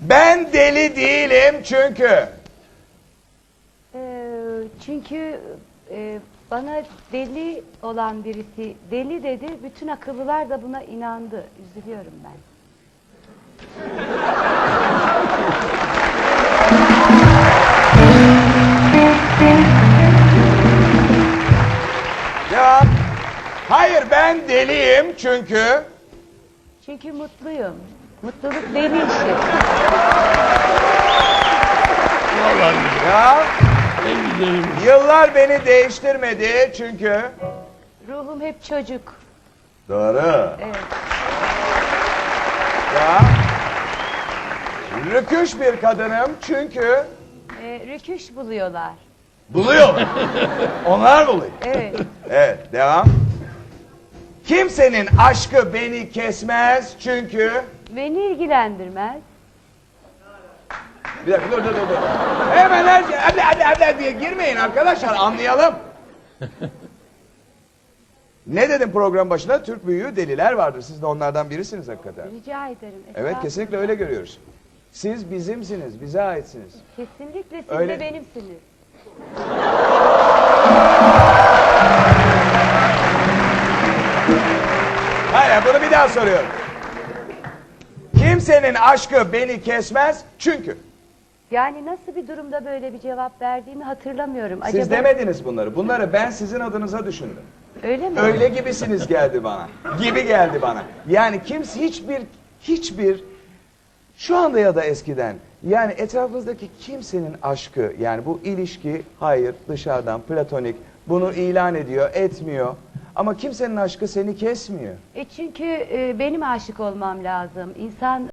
Ben deli değilim çünkü. Ee, çünkü e, bana deli olan birisi deli dedi. Bütün akıllılar da buna inandı. Üzülüyorum ben. Cevap. Hayır ben deliyim çünkü. Çünkü mutluyum. Mutluluk deli işi. Vallahi Ya en güzelim. yıllar beni değiştirmedi çünkü. Ruhum hep çocuk. Doğru. Evet. Ya. Rüküş bir kadınım çünkü. Ee, rüküş buluyorlar. Buluyor. Onlar buluyor. Evet. Evet devam. Kimsenin aşkı beni kesmez çünkü. Beni ilgilendirmez. Bir dakika dur dur dur. dur. Hemen her şey hadi hadi hadi diye girmeyin arkadaşlar anlayalım. ne dedim program başında? Türk büyüğü deliler vardır. Siz de onlardan birisiniz hakikaten. Rica ederim. Evet estağfurullah. kesinlikle öyle görüyoruz. Siz bizimsiniz, bize aitsiniz. Kesinlikle siz Öyle- de benimsiniz. Hayır bunu bir daha soruyorum. Kimsenin aşkı beni kesmez çünkü. Yani nasıl bir durumda böyle bir cevap verdiğimi hatırlamıyorum. Siz Acaba demediniz bunları. Bunları ben sizin adınıza düşündüm. öyle mi? Öyle gibisiniz geldi bana. Gibi geldi bana. Yani kimse hiçbir hiçbir şu anda ya da eskiden yani etrafınızdaki kimsenin aşkı yani bu ilişki hayır dışarıdan platonik bunu ilan ediyor etmiyor ama kimsenin aşkı seni kesmiyor. E çünkü e, benim aşık olmam lazım. İnsan